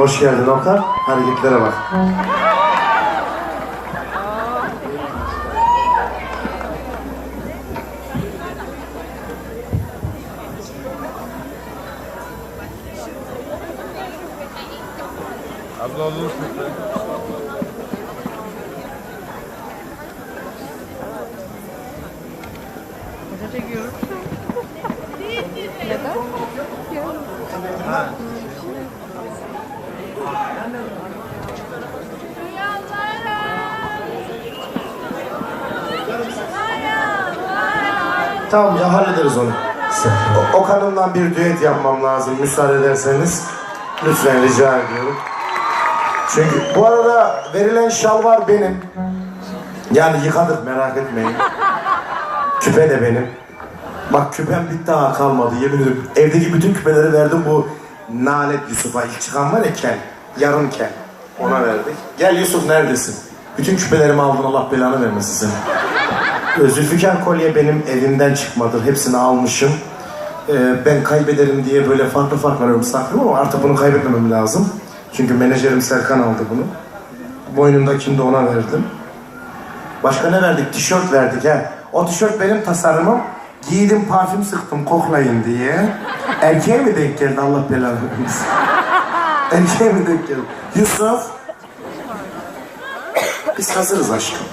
Hoş geldin Okan. Hareketlere bak. Abla olur Burada çekiyorum. Tamam ya hallederiz onu. O- Okan'ımla bir düet yapmam lazım müsaade ederseniz. Lütfen rica ediyorum. Çünkü bu arada verilen şalvar benim. Yani yıkadık merak etmeyin. Küpe de benim. Bak küpem bir daha kalmadı yemin ederim. Evdeki bütün küpeleri verdim bu Nalet Yusuf'a. İlk çıkan var ya Kel. Yarım Kel. Ona verdik. Gel Yusuf neredesin? Bütün küpelerimi aldın Allah belanı vermesin seni. Zülfikar kolye benim elimden çıkmadı. Hepsini almışım. Ee, ben kaybederim diye böyle farklı farklı arıyorum saklım ama artık bunu kaybetmemem lazım. Çünkü menajerim Serkan aldı bunu. Boynumdakini de ona verdim. Başka ne verdik? Tişört verdik ha. O tişört benim tasarımım. Giydim parfüm sıktım koklayın diye. Erkeğe mi denk geldi Allah belanı vermesin. Erkeğe mi denk geldi? Yusuf. Biz hazırız aşkım.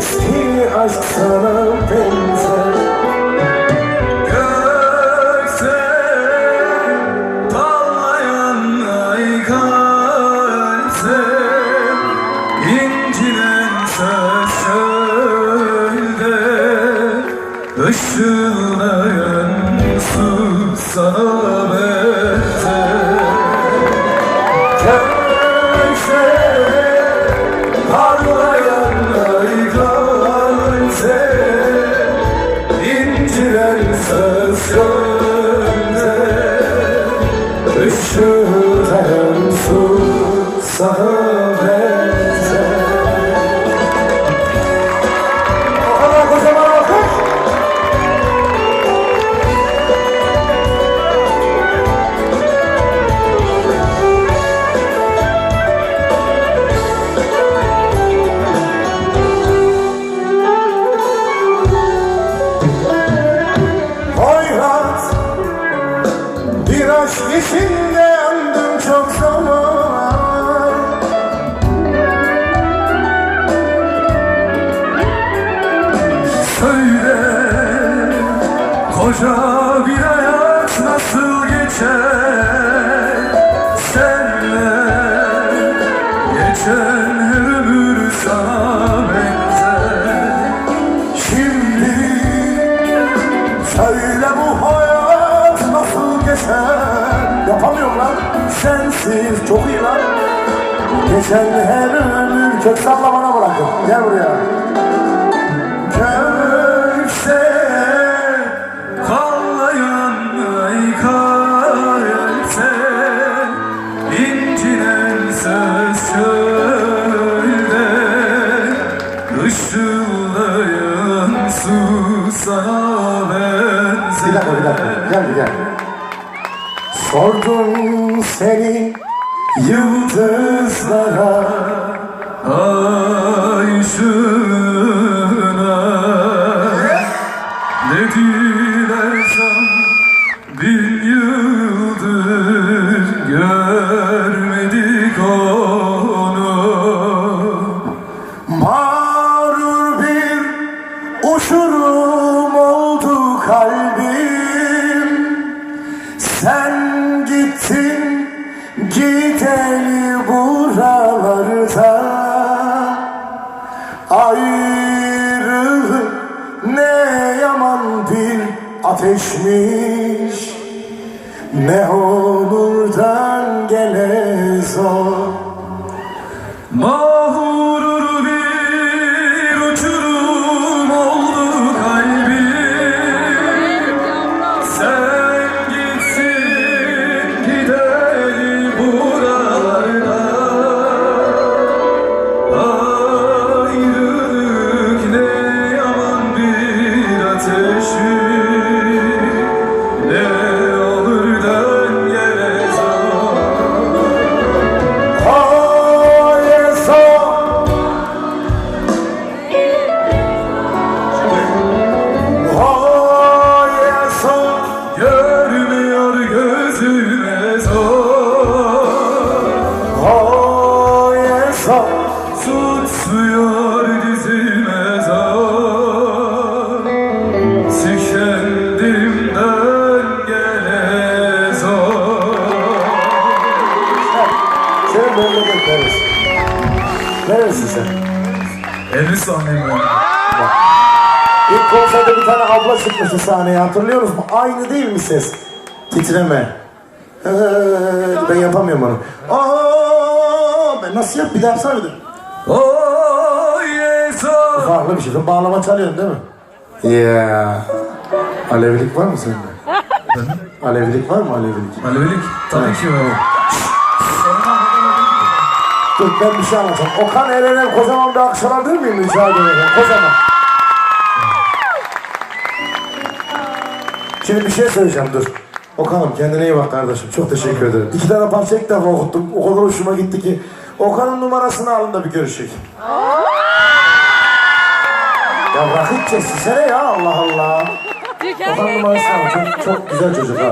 Bir nefes ki aşk sana benzer. Gökte parlayan ay kalse incinen söz Işıldayan su sana sana koca bir hayat nasıl geçer? Senle geçen her ömür sana benzer. Şimdi söyle bu hayat nasıl geçer? Yapamıyorum lan. Sensiz çok iyi lan. Geçen her ömür kök salla bana bırakın. Gel buraya Sordum seni yıldızlara Ay ışığına ateşmiş. Ne olurdan gelez o Mahurur memleket neresi? Neresi sen? Elbistanlıyım ben İlk konserde bir tane abla çıkmıştı sahneye hatırlıyor musun? Aynı değil mi ses? Titreme. Ee, ben yapamıyorum onu. Aa, ben nasıl yap? Bir daha yapsana bir de. Farklı bir şey. Sen bağlama çalıyorsun değil mi? Yeah. Alevilik var mı sende? Alevilik var mı Alevilik? Alevilik tabii ki var Dur ben bir şey anlatacağım. Okan Eren'e kocaman bir alkış alabilir miyim rica ederim? Kocaman. Şimdi bir şey söyleyeceğim dur. Okan'ım kendine iyi bak kardeşim. Çok teşekkür ederim. İki tane parça ilk defa okuttum. O kadar hoşuma gitti ki. Okan'ın numarasını alın da bir görüşelim. ya bırak hiç seslisene ya Allah Allah. Okan'ın numarasını alın. Çok, çok güzel çocuk ha.